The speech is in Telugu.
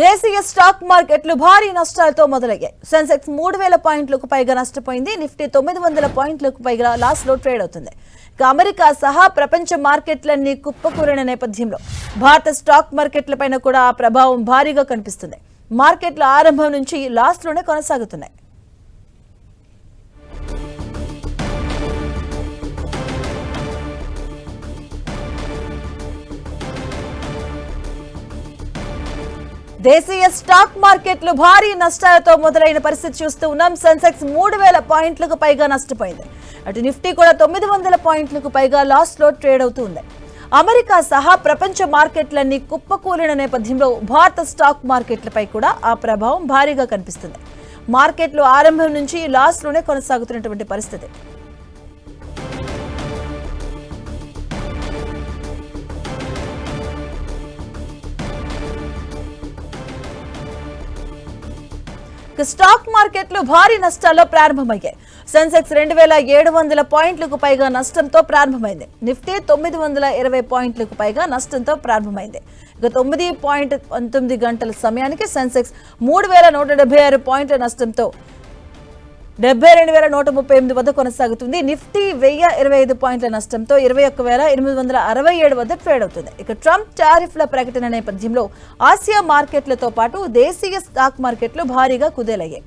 దేశీయ స్టాక్ మార్కెట్లు భారీ నష్టాలతో మొదలయ్యాయి. సెన్సెక్స్ మూడు వేల పాయింట్లకు పైగా నష్టపోయింది. నిఫ్టీ తొమ్మిది వందల పాయింట్లకు పైగా లాస్లో ట్రేడ్ అవుతుంది. ఇక అమెరికా సహా ప్రపంచ మార్కెట్లన్నీ కుప్పకూరిన నేపథ్యంలో భారత స్టాక్ మార్కెట్లపైన కూడా ఆ ప్రభావం భారీగా కనిపిస్తుంది. మార్కెట్ల ఆరంభం నుంచి లాస్లోనే కొనసాగుతున్నాయి. దేశీయ స్టాక్ మార్కెట్లు భారీ నష్టాలతో మొదలైన పరిస్థితి చూస్తూ ఉన్నాం. సెన్సెక్స్ మూడు వేల పాయింట్లకు పైగా నష్టపోయింది. అటు నిఫ్టీ కూడా తొమ్మిది వందల పాయింట్లకు పైగా లాస్లో ట్రేడ్ అవుతుంది అమెరికా సహా ప్రపంచ మార్కెట్లన్నీ కుప్పకూలిన నేపథ్యంలో భారత స్టాక్ మార్కెట్లపై కూడా ఆ ప్రభావం భారీగా కనిపిస్తుంది. మార్కెట్లు ఆరంభం నుంచి లాస్లోనే కొనసాగుతున్నటువంటి పరిస్థితి. స్టాక్ మార్కెట్లు భారీ నష్టాల్లో ప్రారంభమయ్యాయి. సెన్సెక్స్ రెండు వేల ఏడు వందల పాయింట్లకు పైగా నష్టంతో ప్రారంభమైంది. నిఫ్టీ తొమ్మిది వందల ఇరవై పాయింట్లకు పైగా నష్టంతో ప్రారంభమైంది. ఇక తొమ్మిది పాయింట్ పంతొమ్మిది గంటల సమయానికి సెన్సెక్స్ మూడు వేల నూట డెబ్బై ఆరు పాయింట్ల నష్టంతో డెబ్బై రెండు వేల నూట ముప్పై ఎనిమిది వద్ద కొనసాగుతుంది. నిఫ్టీ వెయ్యి ఇరవై ఐదు పాయింట్ల నష్టంతో ఇరవై ఒక్క వేల ఎనిమిది వందల అరవై ఏడు వద్ద ట్రేడ్ అవుతుంది ఇక ట్రంప్ టారిఫ్ల ప్రకటన నేపథ్యంలో ఆసియా మార్కెట్లతో పాటు దేశీయ స్టాక్ మార్కెట్లు భారీగా కుదేలయ్యాయి.